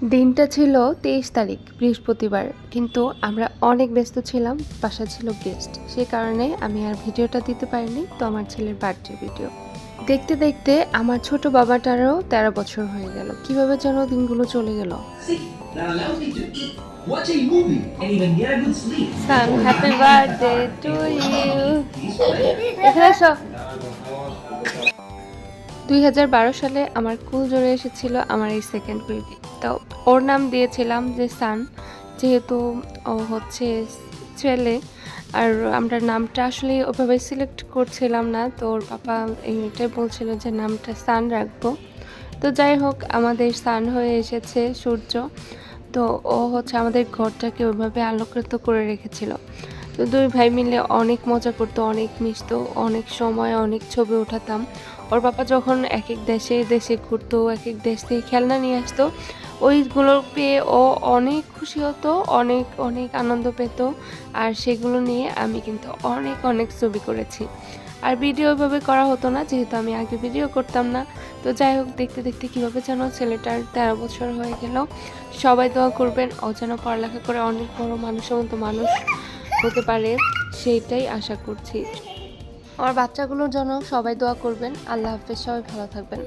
দিনটা ছিল তেইশ তারিখ বৃহস্পতিবার। কিন্তু আমরা অনেক ব্যস্ত ছিলাম বাসা ছিল গেস্ট সে কারণে আমি আর ভিডিওটা দিতে পারিনি তো আমার ছেলের বার্থডে ভিডিও দেখতে দেখতে আমার ছোট বাবাটারও তেরো বছর হয়ে গেল। কীভাবে যেন দিনগুলো চলে গেল। হ্যাপি বার্থডে টু ইউ এখানে দুই হাজার বারো সালে আমার কুল জোরে এসেছিল আমার এই সেকেন্ড বেবি তো ওর নাম দিয়েছিলাম যে সান, যেহেতু ও হচ্ছে ছেলে, আর আমরা নামটা আসলে ওভাবে সিলেক্ট করছিলাম না। তো ওর পাপা এটাই বলছিল যে নামটা সান রাখব। তো যাই হোক, আমাদের সান হয়ে এসেছে সূর্য। তো ও হচ্ছে আমাদের ঘরটাকে ওইভাবে আলোকিত করে রেখেছিল। তো দুই ভাই মিলে অনেক মজা করতো, অনেক মিশতো, অনেক সময়, অনেক ছবি ওঠাতাম। ওর বাবা যখন এক এক দেশে দেশে ঘুরতো এক এক দেশ থেকে খেলনা নিয়ে আসতো, ওইগুলো পেয়ে ও অনেক খুশি হতো, অনেক অনেক আনন্দ পেত। আর সেগুলো নিয়ে আমি কিন্তু অনেক অনেক ছবি করেছি। আর ভিডিও ওইভাবে করা হতো না, যেহেতু আমি আগে ভিডিও করতাম না। তো যাই হোক, দেখতে দেখতে কীভাবে যেন ছেলেটার তেরো বছর হয়ে গেল। সবাই দোয়া করবেন, ও যেন পড়ালেখা করে অনেক বড় মানুষের মতো মানুষ। হতে পারে, সেইটাই আশা করছি। আমার বাচ্চাগুলোর জন্য সবাই দোয়া করবেন। আল্লাহ হাফেজ, সবাই ভালো থাকবেন।